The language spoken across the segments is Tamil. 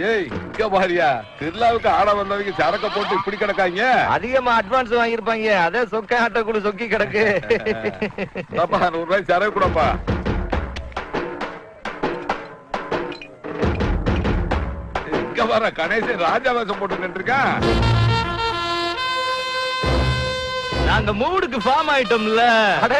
ஏய் இங்க பாரியா. திருவிழாவுக்கு ஆட வந்தவங்க சரக்க போட்டு இப்படி கிடக்காங்க? அதிகமா அட்வான்ஸ் வாங்கியிருப்பாங்க. அதே சொக்க ஆட்ட கூட சொக்கி கிடக்கு. பாப்பா நூறு ரூபாய் சரக்கு கூடப்பா. இங்க வர கணேசன் ராஜா வேஷம் போட்டு நின்றுருக்கான் நாங்க மூடுக்கு ஃபார்ம் ஆயிட்டோம்ல. அட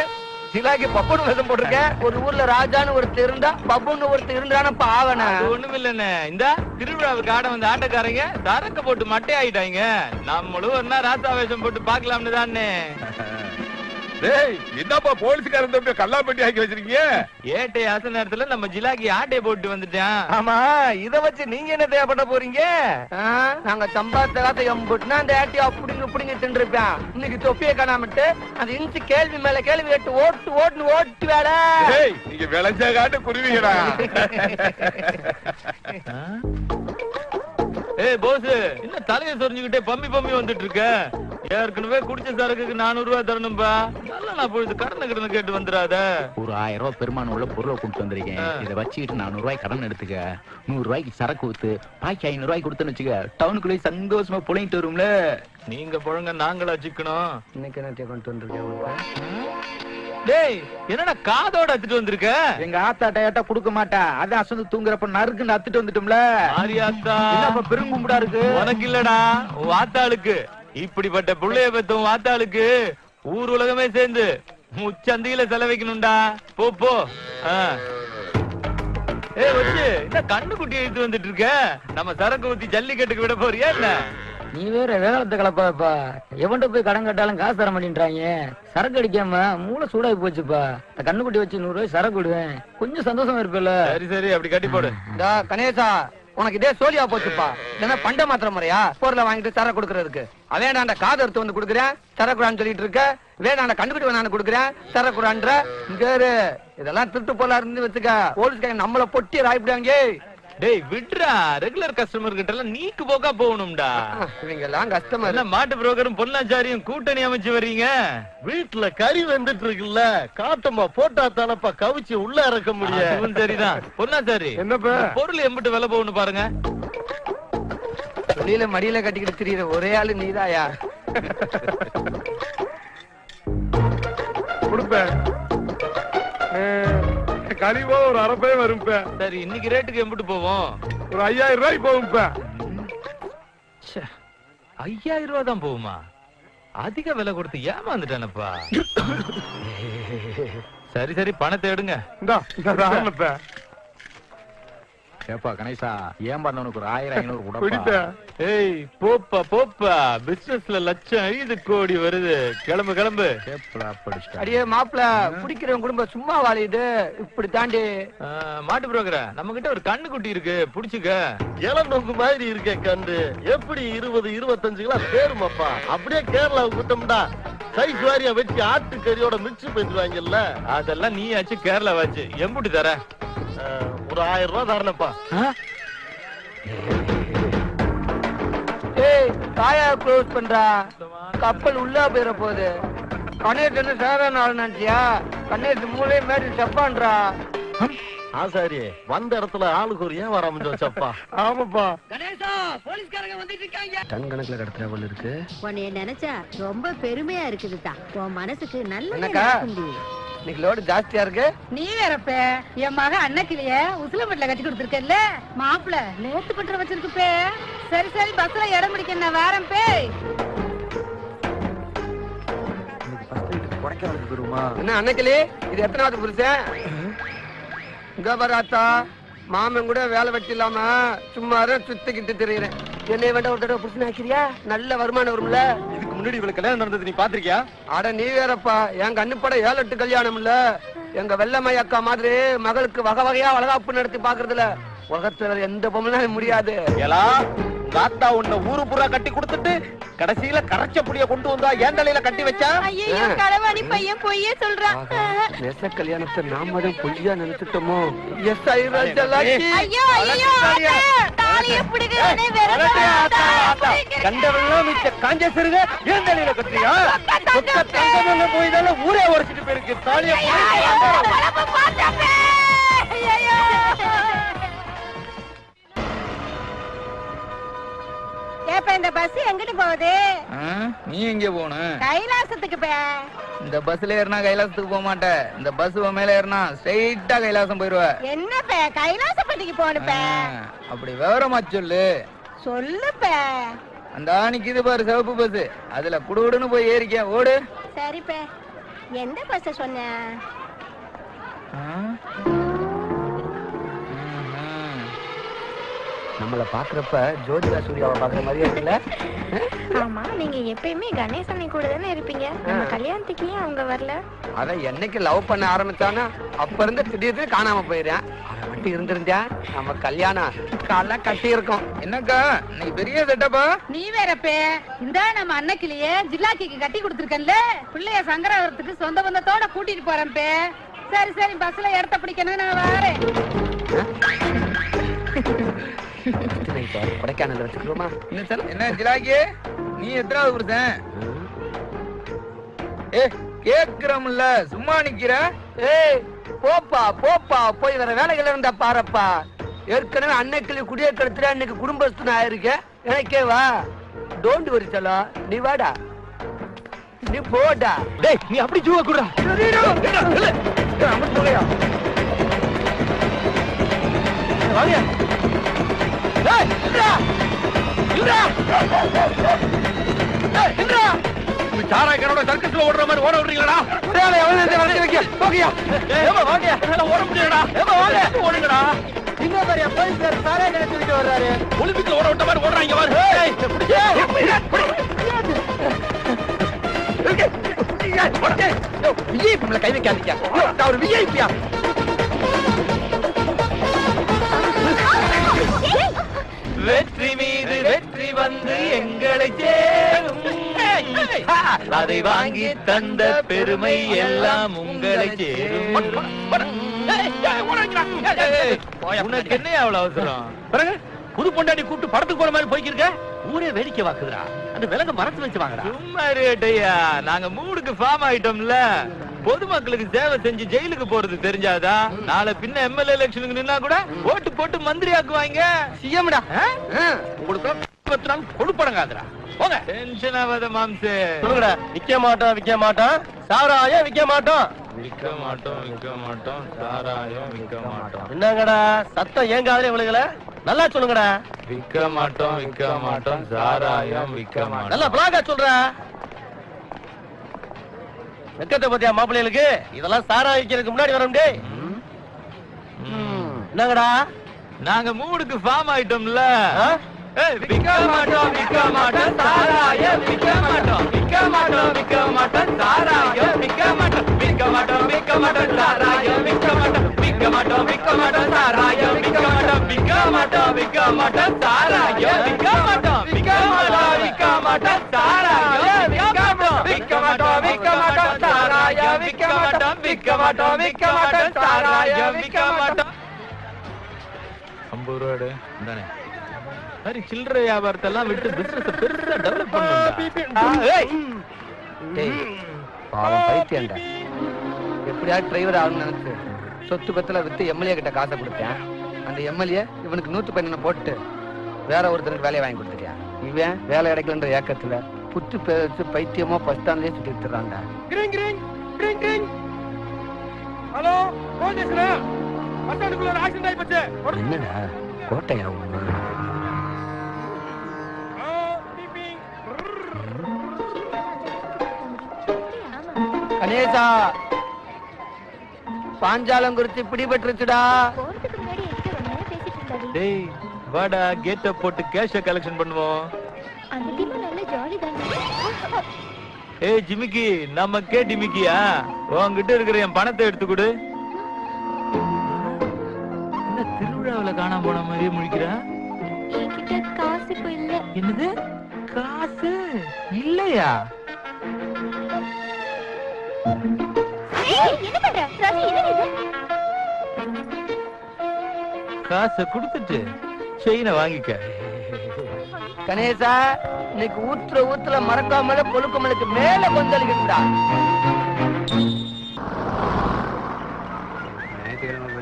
சிலாக்கி பப்புன்னு வேஷம் போட்டிருக்க? ஒரு ஊர்ல ராஜான்னு ஒருத்தர் இருந்தா பப்புன்னு ஒருத்தர் இருந்தான பாவன அது ஒண்ணும் இல்லண்ணே. இந்த திருவிழாவுக்கு ஆட வந்த ஆட்டக்காரங்க சரக்கு போட்டு மட்டை ஆயிட்டாங்க. நம்மளும் ஒரு நாள் ராசா வேஷம் போட்டு பாக்கலாம்னு தானே டேய் என்னப்பா போலீஸ்காரன் தம்பி கல்லாப்பட்டி ஆக்கி வச்சிருக்கீங்க. ஏட்டை ஆசை நேரத்துல நம்ம ஜிலாக்கி ஆட்டைய போட்டு வந்துட்டான். ஆமா இத வச்சு நீங்க என்ன தேவைப்பட போறீங்க? நாங்க சம்பாத்த காத்த எம்புட்டுனா அந்த ஆட்டி அப்படிங்க இப்படிங்க தின்றுப்பேன் இன்னைக்கு தொப்பியை காணாமட்டு அந்த இன்ச்சு கேள்வி மேல கேள்வி கேட்டு ஓட்டு ஓட்டுன்னு ஓட்டு வேலை. நீங்க விளைஞ்ச காட்டு குருவிங்கடா ஏய் போஸ் என்ன தலைய சொரிஞ்சுக்கிட்டே பம்மி பம்மி வந்துட்டு இருக்க? ஏற்கனவே குடிச்ச சரக்குக்கு நானூறு ரூபாய் தரணும்பா. நல்லா நான் பொழுது கடனை கடனை கேட்டு வந்துடாத ஒரு ஆயிரம் ரூபாய் பெருமானம் உள்ள பொருளை கொண்டு வந்திருக்கேன். இதை வச்சுக்கிட்டு நானூறு ரூபாய் கடன் எடுத்துக்க. நூறு ரூபாய்க்கு சரக்கு ஊத்து பாக்கி ஐநூறு ரூபாய்க்கு கொடுத்தேன்னு வச்சுக்க. டவுனுக்குள்ளே சந்தோஷமா புழையிட்டு வரும்ல. நீங்க புழங்க நாங்களா சிக்கணும். இன்னைக்கு என்ன கொண்டு வந்திருக்கேன் டேய் என்னடா காதோட எடுத்துட்டு வந்திருக்க? எங்க ஆத்தா டயட்டா கொடுக்க மாட்டா. அதான் அசந்து தூங்குறப்ப நறுக்குன்னு அத்துட்டு வந்துட்டோம்ல. மாரியாத்தா என்னப்பா பெருங்கும்புடா இருக்கு? உனக்கு இல்லடா உன் வாத்தாளுக்கு இப்படிப்பட்ட புள்ளைய பெத்த உன் வாத்தாளுக்கு ஊர் உலகமே சேர்ந்து முச்சந்தியில செலவைக்கணும்டா போ போ. ஏய் வச்சு என்ன கண்ணு குட்டி எடுத்து வந்துட்டு இருக்க? நம்ம சரக்கு ஊத்தி ஜல்லிக்கட்டுக்கு விட போறியா என்ன? நீ வேற வேகலத்தை கலப்பாப்பா எவன்கிட்ட போய் கடன் கட்டாலும் காசு தர மாட்டேன்றாங்க. சரக்கு அடிக்காம மூளை சூடாகி போச்சுப்பா. இந்த கண்ணுக்குட்டி வச்சு நூறு ரூபாய் சரக்கு விடுவேன். கொஞ்சம் சந்தோஷமா இருப்பேல்ல. சரி சரி அப்படி கட்டி போடு. கணேசா. உனக்கு இதே சோழியா போச்சுப்பா. இல்லன்னா பண்ட மாத்திர முறையா? பொருளை வாங்கிட்டு சர கொடுக்கறதுக்கு. அவன் அந்த காது எடுத்து வந்து கொடுக்குறேன். சரக்குடான்னு சொல்லிட்டு இருக்க. வேணாண்ட கண்டுக்கிட்டு வேணான்னு கொடுக்குறேன். சரக்குடான்ற. இங்க இதெல்லாம் திருட்டு போலா இருந்து வச்சுக்க. போலீஸ்காரங்க நம்மள பொட்டி ராய்ப்பிடுவாங்க டேய் விட்றா. ரெகுலர் கஸ்டமர் கிட்ட எல்லாம் நீக்கு போக்கா போகணும்டா. இவங்க எல்லாம் கஷ்டமா என்ன மாட்டு புரோக்கரும் பொன்னாச்சாரியும் கூட்டணி அமைச்சு வர்றீங்க? வீட்டுல கறி வந்துட்டு இருக்குல்ல காட்டமா போட்டா தானப்பா கவிச்சு உள்ள இறக்க முடியும் சரிதான். பொன்னாச்சாரி என்னப்பா? பொருள் எம்பிட்டு விலை போகணும் பாருங்க. வெளியில மடியில கட்டிக்கிட்டு திரியுற ஒரே ஆளு நீதாயா? கொடுப்பேன். கழிவா ஒரு அரப்பே வரும்பேன் சரி இன்னைக்கு ரேட்டுக்கு எம்பிட்டு போவோம். ஒரு ஐயாயிரம் ரூபாய்க்கு போகும்பேன் ச்சே, ஐயாயிரம் ரூபாய் தான் போகுமா? அதிக விலை கொடுத்து ஏமாந்துட்டானப்பா. சரி சரி பணத்தை எடுங்க. இந்தா இந்த ஏப்பா கணேசா ஏன் பண்ணவனுக்கு ஒரு ஆயிரம் ஐநூறு கூடப்பா. குடிப்பேன் ஏய் போப்பா போப்பா. பிசினஸ்ல லட்சம் ஐந்து கோடி வருது. கிளம்பு கிளம்பு. படிச்சுட்டா. அடியே மாப்பிள குடிக்கிறவன் குடும்பம் சும்மா வாழியுது. இப்படி தாண்டி. மாட்டு புரோக்கர நம்ம கிட்ட ஒரு கண்ணு குட்டி இருக்கு. புடிச்சுக்க. இளநொங்கு மாதிரி இருக்கேன் கண்டு எப்படி இருபது இருபத்தஞ்சு கிலோ தேருமாப்பா அப்படியே கேரளாவுக்கு விட்டோம்டா சைஸ் வாரியா வச்சு ஆட்டுக்கறியோட மிக்ஸ் பண்ணிடுவாங்கல்ல அதெல்லாம் நீ ஆச்சு கேரளா வாச்சு எம்புட்டு தர. ஒரு ஆயிரம் ரூபாய் தரணப்பா ஏய் காயா க்ளோஸ் பண்றா. கப்பல் உள்ள போயிட போகுது கணேஷ் என்ன சாதாரண ஆள் நினைச்சியா? கணேஷ் மூளை மாதிரி செப்பான்றா. ஆசாரி வந்த இடத்துல ஆளுக்கு ஒரு ஏன் வர வச்சப்பா ஆமாப்பா. டன் கணக்குல கடத்துற போல இருக்கு. உன்னைய நினைச்சா ரொம்ப பெருமையா இருக்குதுதா உன் மனசுக்கு நல்ல? இன்னைக்கு லோடு ஜாஸ்தியா இருக்கு. நீ வேறப்ப என் மக அன்னக்கிளிய உசிலம்பட்டில கட்டி கொடுத்துருக்கல மாப்பிள நேத்து பண்ற வச்சிருக்குப்பே. சரி சரி பஸ்ல இடம் பிடிக்க நான் வாரேன் பே. என்ன அன்னைக்கிளி? இது எத்தனாவது புருஷன்? இங்க வராத்தா மாமன் கூட வேலை வெட்டி இல்லாம சும்மா சுத்திக்கிட்டு திரியிறேன். என்னை வேண்டாம் ஒரு தடவை புருஷன் ஆக்கிறியா நல்ல வருமானம் வரும்ல. இதுக்கு முன்னாடி இவளுக்கு கல்யாணம் நடந்தது நீ பாத்திருக்கியா? அட நீ வேறப்பா. என் கண்ணுப்பட ஏழு எட்டு கல்யாணம் இல்ல. எங்க வெள்ளம்மை அக்கா மாதிரி மகளுக்கு வகை வகையா வளகாப்பு நடத்தி பாக்குறதுல. உலகத்துல எந்த பொம்மனாலும் முடியாது. ஏலா தாத்தா உன்னை ஊரு பூரா கட்டி கொடுத்துட்டு கடைசியில கரைச்ச புடிய கொண்டு வந்தா ஏன் தலையில கட்டி வச்சா? ஐயோ களவாணி பையன் பொய்யே சொல்றான் நெச கல்யாணத்தை நாம தான் பொய்யா நினைச்சிட்டோமோ? எஸ் ஐ ஐயோ ஐயோ தாலிய வேற கண்டவெல்லாம் மிச்ச காஞ்ச சிறுக ஏன் தலையில கட்டுறியா? சொக்க தங்கம் போய் தானே ஊரே உரைச்சிட்டு போயிருக்கு. தாலிய ஏப்ப இந்த பஸ் எங்கிட்டு போகுது? நீ எங்க போகணும் கைலாசத்துக்கு பே. இந்த பஸ்ல ஏறினா கைலாசத்துக்கு போக மாட்டேன் இந்த பஸ் மேல ஏறினா ஸ்ட்ரைட்டா கைலாசம் போயிருவ. என்ன பே கைலாசப்பட்டிக்கு போகணுப்பே ஆ, அப்படி விவரமா சொல்லு. சொல்லுப்பே அந்த நிக்குது பாரு சிவப்பு பஸ் அதுல குடுகுடுன்னு போய் ஏறிக்க. ஓடு. சரிப்பே எந்த பஸ் சொன்ன? நம்மள பாக்குறப்ப ஜோதிகா சூர்யாவை பாக்குற மாதிரியே இருக்குல்ல? ஆமா நீங்க எப்பயுமே கணேசனை கூட தானே இருப்பீங்க. நம்ம கல்யாணத்துக்கு ஏன் அவங்க வரல. அதான் என்னைக்கு லவ் பண்ண ஆரம்பிச்சானா? அப்ப இருந்து திடீர்னு காணாம போயிடுறேன். அவன் மட்டும் இருந்திருந்தா நம்ம கல்யாணம் கால கட்டி இருக்கோம் என்னக்கா இன்னைக்கு பெரிய செட்டப்பா? நீ வேறப்பே இந்த நம்ம அன்னைக்கிலேயே ஜில்லாக்கிக்கு கட்டி கொடுத்துருக்கேன்ல. பிள்ளைய சங்கராவரத்துக்கு சொந்த பந்தத்தோட கூட்டிட்டு போறேன் பே. சரி சரி பஸ்ல இடத்த பிடிக்கணும் நான் வரேன். கொடைக்கானல் வச்சுக்கிறோமா என்ன ஜிலாக்கி நீ எத்தனாவது புருஷன்? ஏ கேக்குறோம்ல சும்மா நிக்கிற? ஏய் போப்பா போப்பா போய் வேற வேலைகள் இருந்தா பாருப்பா. ஏற்கனவே அன்னைக்கு குடியே கெடுத்துட்டு அன்னைக்கு குடும்பஸ்தன் ஆயிருக்க? எனக்கே வா. டோன்ட் வரி சொல்லா. நீ வாடா. நீ போடா. டேய் நீ அப்படி ஜூவ குடுறா. வாங்க ஏய் இல்லடா இல்லடா ஏய் இல்லடா சாராய் கரோட சர்க்கஸ்ல ஓடுற மாதிரி ஓட விடுறீங்களா ஒரே வைக்க. ஏமா வாங்க. ஓட முடியாடா ஏமா வாங்க. ஓடுங்கடா. இங்க பாரு போலீஸ்கார் சாரே கிடச்சிட்டு வர்றாரு. ஒலிம்பிக்ல ஓட விட்ட மாதிரி ஓடுறாங்க பாரு. விஐபி கை வைக்காதீங்க. நான் ஒரு விஐபியா வெற்றி மீது வெற்றி வந்து எங்களை சேரும். அதை வாங்கி தந்த பெருமை எல்லாம் உங்களை சேரும். உனக்கு என்ன அவ்வளவு அவசரம்? புது பொண்டாட்டி கூப்பிட்டு படத்துக்கு போற மாதிரி போய்க்கிருக்க? ஊரே வேடிக்கை வாக்குதுடா அந்த விலங்க மரத்து வச்சு வாங்கடா. சும்மா ரேட்டையா நாங்க மூடுக்கு ஃபார்ம் ஆயிட்டோம்ல. பொதுமக்களுக்கு சேவை செஞ்சு ஜெயிலுக்கு போறது தெரிஞ்சாதா? நாளை பின்ன எம்எல்ஏ எலெக்ஷனுக்கு நின்னா கூட ஓட்டு போட்டு மந்திரி ஆக்குவாங்க சிஎம்டா உங்களுக்கு கொடுப்படங்காதுடா. போங்க. டென்ஷன் ஆகாத மாம்சே. சொல்லுங்கடா. விக்க மாட்டோம் விக்க மாட்டோம். சாராயம் விக்க மாட்டோம். விற்க மாட்டோம் விற்க மாட்டோம். சாராயம் விற்க மாட்டோம். என்னங்கடா சத்தம் ஏன் காதலே விழுகல நல்லா சொல்லுங்கடா. விற்க மாட்டோம் விற்க மாட்டோம். சாராயம் விற்க மாட்டோம். நல்லா பிளாகா சொல்ற. வெக்கத்தை பத்தியா மாப்பிள்ளைகளுக்கு இதெல்லாம் சாராயம் விக்கிறதுக்கு முன்னாடி வரும் என்னங்கடா நாங்க மூடுக்கு ஃபார்ம் ஆயிட்டோம்ல விற்க மாட்டோம் விற்க மாட்டோம் விற்க மாட்டோம் விற்க மாட்டோம் விற்க மாட்டோம் விற்க மாட்டோம் விற்க மாட்டோம் விற்க மாட்டோம் விற்க மாட்டோம் விற்க மாட்டோம் விற்க மாட்டோம் விற்க மாட்டோம் விற்க மாட்டோம் விற்க மாட்டோம் விற்க மாட்டோம் விற்க மாட்டோம் விற்க மாட்டோம் ஐம்பது ரூபாடு தானே சரி சில்லறை வியாபாரத்தை எல்லாம் விட்டு பிசினஸ் பெருசா டெவலப் பண்ணுங்க. டேய் பாவம் பைத்தியம்டா. எப்படியாவது டிரைவர் ஆகணும்னு நினைச்சு சொத்து பத்துல வித்து எம்எல்ஏ கிட்ட காசை கொடுத்தேன் அந்த எம்எல்ஏ இவனுக்கு நூத்து பதினொன்னு போட்டு வேற ஒருத்தருக்கு வேலையை வாங்கி கொடுத்துருக்கான் இவன் வேலை கிடைக்கலன்ற ஏக்கத்துல புத்து பேச்சு பைத்தியமோ பஸ் ஸ்டாண்ட்லயே சுத்தி விட்டுறான்டா ஹலோ போலீஸ்ரா பஸ்டாண்டுக்குள்ள ஒரு ஆக்சிடென்ட் போச்சு என்னடா கோட்டையா உங்க? கணேசா பாஞ்சாலம் குறித்து பிடிபட்டுருச்சுடா டேய் வாடா கேட்ட போட்டு கேஷ கலெக்ஷன் பண்ணுவோம். அந்த டீம் நல்ல ஜாலி தானே ஏய் ஜிமிக்கி நமக்கே டிமிக்கியா உன்கிட்ட இருக்கிற என் பணத்தை எடுத்து கொடு. என்ன திருவிழாவுல காணாம போன மாதிரியே முழிக்கிறா? என்கிட்ட காசு இப்போ இல்ல. என்னது? காசு? இல்லையா? ஏய், என்ன பண்ற? ரவி என்ன இது? காசை கொடுத்துட்டு செயினை வாங்கிக்க. கணேசா இன்னைக்கு ஊத்துற ஊத்துல மறக்காமல கொழுக்கமலுக்கு மேல கொந்தளிக்கா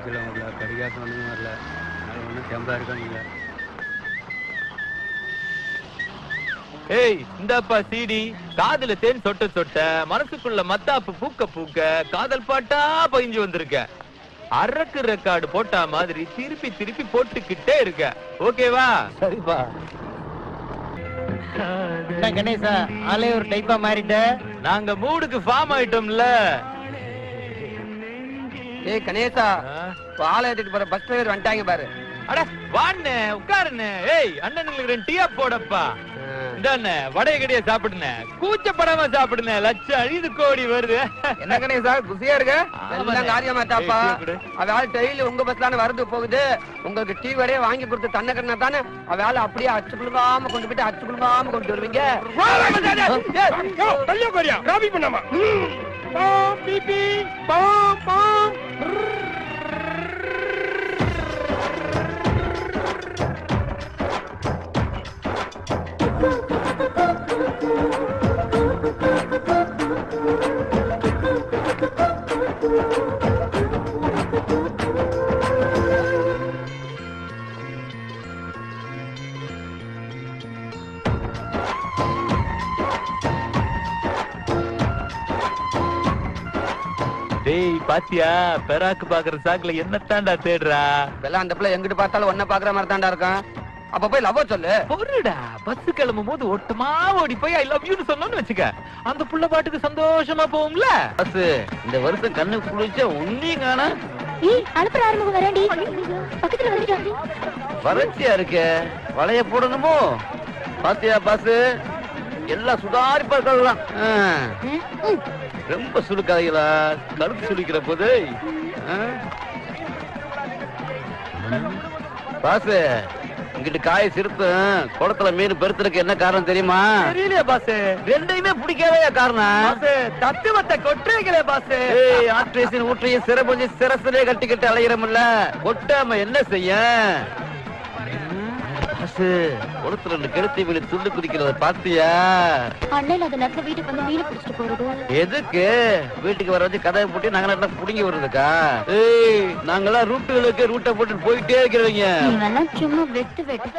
பட்சத்தில் வரல கடிகாசம் ஒன்றும் வரல. அதனால ஒன்றும் தெம்பா இருக்க முடியல. ஏய் இந்தாப்பா சீடி காதுல தேன் சொட்ட சொட்ட மனசுக்குள்ள மத்தாப்பு பூக்க பூக்க காதல் பாட்டா பயிஞ்சு வந்திருக்க. அரக்கு ரெக்கார்டு போட்டா மாதிரி திருப்பி திருப்பி போட்டுக்கிட்டே இருக்க. ஓகேவா சரிப்பா. கணேசா ஆளே ஒரு டைப்பா மாறிட்ட. நாங்க மூடுக்கு ஃபார்ம் ஆயிட்டோம்ல. ஏய் கணேசா? பாலை ஏத்திட்டு போற பஸ் டிரைவர் வந்துட்டாங்க பாரு. அட வாண்ணே உட்காருண்ணே. ஏய் அண்ணனுங்களுக்கு ரெண்டு டீயா போடப்பா. இந்தாண்ணே வடைய கடியா சாப்பிடுனே கூச்சப்படாம சாப்பிடுனே லட்சம் அழிது கோடி வருது. என்ன கணேசா குசியா இருக்க. எல்லாம் டீ குடு. அவள் டெய்லி உங்க பஸ்லான வரது போகுது. உங்களுக்கு டீ வடையே வாங்கி கொடுத்து தன்ன கண்ணா தானே அவள் அப்படியே அச்சு குழுங்காம கொண்டு போயிட்டு அச்சு குழுங்காம கொண்டு வருவீங்க. bom, beep, bom, bom. Brrr. டேய் பாத்தியா? பெராக்கு பாக்குற சாக்குல என்னத்தாண்டா தேடுறா? இப்பெல்லாம் அந்த பிள்ளை எங்கிட்டு பார்த்தாலும் ஒன்ன பாக்குற மாதிரி தாண்டா இருக்கும் அப்ப போய் லவ் சொல்லு. பொருடா பஸ் கிளம்பும் போது ஒட்டமா ஓடி போய் ஐ லவ் யூன்னு சொன்னோம்னு வச்சுக்க. அந்த புள்ள பாட்டுக்கு சந்தோஷமா போகும்ல? பஸ் இந்த வருஷம் கண்ணு குளிச்ச உன்னையும் காணா ஏய் அனுப்புற ஆரம்பம் வரேன்டி பக்கத்துல வந்துட்டாங்க வறட்சியா இருக்க. வளைய போடணுமோ? பாத்தியா பாஸ் எல்லாம் சுதாரிப்பா இருக்கலாம் ரொம்ப சுடுக்காதீங்களா கழுத்து சுளிக்கிற போது பாஸ் இங்கிட்டு காய சிறுத்தும் குளத்துல மீன் பெருத்துறதுக்கு என்ன காரணம் தெரியுமா? தெரியலையா பாஸ் ரெண்டையுமே பிடிக்காதே காரணம்? தத்துவத்தை கொட்டுறீங்களே ஏய் ஆட்ரேஷன் ஊற்றையும் சிறப்பு சிரசிலே கட்டிக்கிட்டு அலையிறமில்ல கொட்டாம என்ன செய்ய? குளத்துல ரெண்டு கெளுத்தி மீன் துள்ளு குடிக்கிறத பாத்தியா? அண்ணன் அந்த நேரத்துல வீட்டுக்கு வந்து மீன் பிடிச்சிட்டு போறது. எதுக்கு? வீட்டுக்கு வர வச்சு கதவை போட்டு நாங்க நல்லா புடுங்கி வருதுக்கா ஏய் நாங்கெல்லாம் ரூட்டுகளுக்கு ரூட்டை போட்டு போயிட்டே இருக்கிறவங்க. சும்மா வெட்டு வெட்டு.